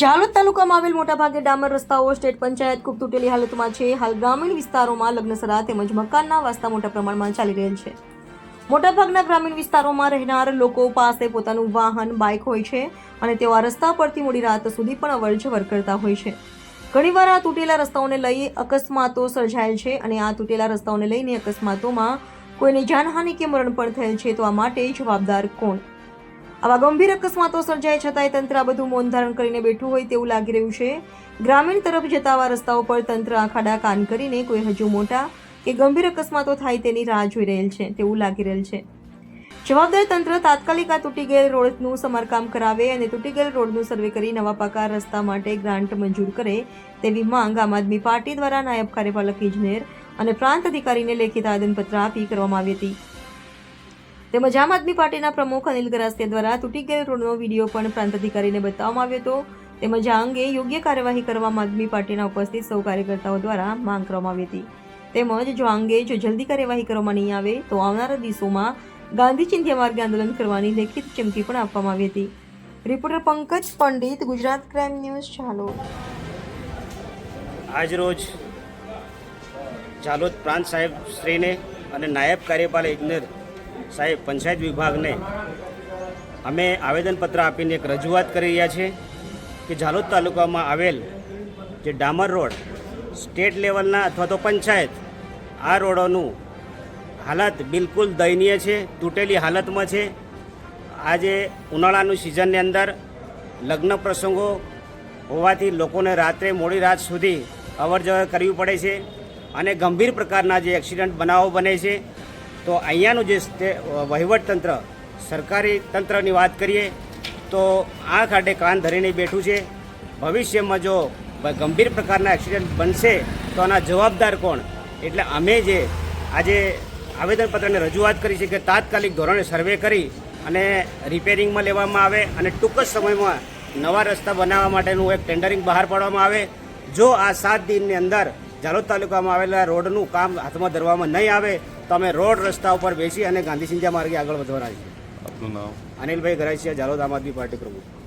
ઝાલોદ તાલુકામાં આવેલ મોટાભાગે ડામર રસ્તાઓ, સ્ટેટ પંચાયત ખૂબ તૂટેલી હાલતમાં છે. હાલ ગ્રામીણ વિસ્તારોમાં લગ્નસરા તેમજ મકાનના વાસ્તા મોટા પ્રમાણમાં ચાલી રહેલ છે. મોટાભાગના ગ્રામીણ વિસ્તારોમાં રહેનાર લોકો પાસે પોતાનું વાહન, બાઇક હોય છે અને તેઓ આ રસ્તા પરથી મોડી રાત સુધી પણ અવર જવર કરતા હોય છે. ઘણીવાર આ તૂટેલા રસ્તાઓને લઈ અકસ્માતો સર્જાયેલ છે અને આ તૂટેલા રસ્તાઓને લઈને અકસ્માતોમાં કોઈને જાનહાનિ કે મરણ પણ થયેલ છે તો આ માટે જવાબદાર કોણ? આવા ગંભીર અકસ્માતો સર્જાય છતાંય તંત્ર આ બધું મૌન ધારણ કરીને બેઠું હોય તેવું લાગી રહ્યું છે. ગ્રામીણ તરફ જતા આવા રસ્તાઓ પર તંત્ર આખાડા કાન કરીને કોઈ હજુ મોટા કે ગંભીર અકસ્માતો થાય તેની રાહ જોઈ રહેલ છે, તેવું લાગી રહેલ છે. જવાબદાર તંત્ર તાત્કાલિક આ તૂટી ગયેલ રોડનું સમારકામ કરાવે અને તૂટી ગયેલ રોડનું સર્વે કરી નવા પાકા રસ્તા માટે ગ્રાન્ટ મંજૂર કરે તેવી માંગ આમ આદમી પાર્ટી દ્વારા નાયબ કાર્યપાલક ઇજનેર અને પ્રાંત અધિકારીને લેખિત આવેદનપત્ર આપી કરવામાં આવી હતી. તેમજ આમ આદમી પાર્ટીના પ્રમુખ અનિલ ગરાસિયા દ્વારા તૂટી ગયેલ રોડનો વીડિયો પણ પ્રાંત અધિકારીને બતાવવામાં આવ્યો હતો. તેમજ આ અંગે યોગ્ય કાર્યવાહી કરવા આદમી પાર્ટીના ઉપસ્થિત સૌ કાર્યકર્તાઓ દ્વારા માંગ કરવામાં આવી હતી. તેમજ જો આ અંગે જો જલ્દી કાર્યવાહી કરવામાં નહીં આવે, તો આવનારા દિવસોમાં ગાંધી ચિંધ્યા માર્ગે આંદોલન કરવાની લેખિત ચીમકી પણ આપવામાં આવી હતી. Reporter Pankaj Pandit, Gujarat crime news ચાલો આજરોજ ઝાલોદ પ્રાંત સાહેબ શ્રીને અને નાયબ કાર્યપાલ ઇજનેર સાહેબ, પંચાયત વિભાગને અમે આવેદનપત્ર આપીને એક રજૂઆત કરી રહ્યા છીએ કે ઝાલોદ તાલુકામાં આવેલ જે ડામર રોડ, સ્ટેટ લેવલના અથવા તો પંચાયત, આ રોડોનું હાલત બિલકુલ દયનીય છે, તૂટેલી હાલતમાં છે. આજે ઉનાળાનું સિઝનની અંદર લગ્ન પ્રસંગો હોવાથી લોકોને રાત્રે મોડી રાત સુધી અવર જવર કરવી પડે છે અને ગંભીર પ્રકારના જે એક્સિડન્ટ બનાવો બને છે તો અહીંયાનું જે સ્ટે- વહીવટ તંત્ર, સરકારી તંત્રની વાત કરીએ, તો આ આડે કાન ધરીને બેઠું છે. ભવિષ્યમાં જો ગંભીર પ્રકારના એક્સિડન્ટ બનશે, તો આના જવાબદાર કોણ? એટલે અમે જે આજે આવેદનપત્રને રજૂઆત કરી છે કે તાત્કાલિક ધોરણે સર્વે કરી અને રિપેરિંગમાં લેવામાં આવે અને ટૂંક જ સમયમાં નવા રસ્તા બનાવવા માટેનું એક ટેન્ડરિંગ બહાર પાડવામાં આવે. જો આ સાત દિનની અંદર જાલોદ તાલુકામાં આવેલા રોડનું કામ હાથમાં ધરવામાં નહીં આવે તો અમે રોડ રસ્તા ઉપર બેસી અને ગાંધી સિંધિયા માર્ગે આગળ વધવાના છે. આપનું નામ? અનિલભાઈ ગરાસિયા ઝાલોદ આમ આદમી પાર્ટી પ્રમુખ.